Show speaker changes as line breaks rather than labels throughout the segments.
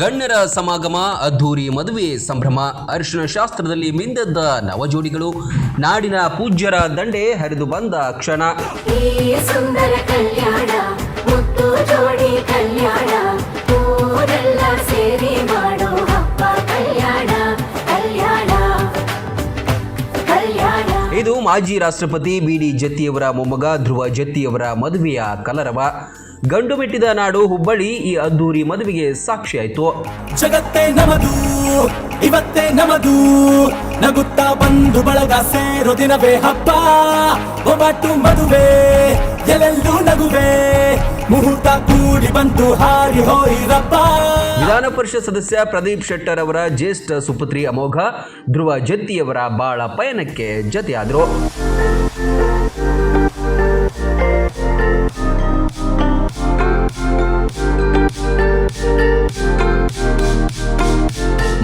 ಗಣ್ಯರ ಸಮಾಗಮ ಅದ್ಧೂರಿ ಮದುವೆ ಸಂಭ್ರಮ. ಅರಿಶಿನ ಶಾಸ್ತ್ರದಲ್ಲಿ ಮಿಂದೆದ್ದ ನವಜೋಡಿಗಳು. ನಾಡಿನ ಪೂಜ್ಯರ ದಂಡೆ ಹರಿದು ಬಂದ ಕ್ಷಣ.
ಈ ಸುಂದರ ಕಲ್ಯಾಣ ಮುತ್ತು ಜೋಡಿ ಕಲ್ಯಾಣ. ಊರೆಲ್ಲ ಸೇರಿ ಮಾಡೋ ಹಬ್ಬ ಕಲ್ಯಾಣ ಕಲ್ಯಾಣ ಕಲ್ಯಾಣ.
ಇದು ಮಾಜಿ ರಾಷ್ಟ್ರಪತಿ ಬಿ ಡಿ ಜತ್ತಿಯವರ ಮೊಮ್ಮಗ ಧ್ರುವ ಜತ್ತಿಯವರ ಮದುವೆಯ ಕಲರವ. ಗಂಡು ಬಿಟ್ಟಿದ ನಾಡು ಹುಬ್ಬಳ್ಳಿ ಈ ಅದ್ದೂರಿ ಮದುವೆಗೆ ಸಾಕ್ಷಿಯಾಯಿತು.
ಜಗತ್ತೇ ನಮದು ಇವತ್ತೇ ನಮದು. ನಗುತ್ತಾ ಬಂದು ಬಳಗ ಸೇರೋ ದಿನವೇ ಹಬ್ಬ. ಒಬ್ಬಟ್ಟು ಮದುವೆ ಎಲ್ಲೆಲ್ಲೂ ನಗುವೆ. ಮುಹೂರ್ತ ಕೂಡಿ ಬಂತು ಹಾರಿ ಹೋಯಿರಪ್ಪ.
ವಿಧಾನ ಪರಿಷತ್ ಸದಸ್ಯ ಪ್ರದೀಪ್ ಶೆಟ್ಟರ್ ಅವರ ಜ್ಯೇಷ್ಠ ಸುಪುತ್ರಿ ಅಮೋಘ ಧ್ರುವ ಜತ್ತಿಯವರ ಬಾಳ ಪಯಣಕ್ಕೆ ಜತೆಯಾದರು.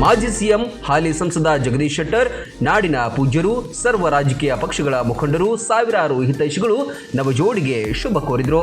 ಮಾಜಿ ಸಿಎಂ ಹಾಲಿ ಸಂಸದ ಜಗದೀಶ್ ಶೆಟ್ಟರ್, ನಾಡಿನ ಪೂಜ್ಯರು, ಸರ್ವ ರಾಜಕೀಯ ಪಕ್ಷಗಳ ಮುಖಂಡರು, ಸಾವಿರಾರು ಹಿತೈಷಿಗಳು ನವಜೋಡಿಗೆ ಶುಭ ಕೋರಿದರು.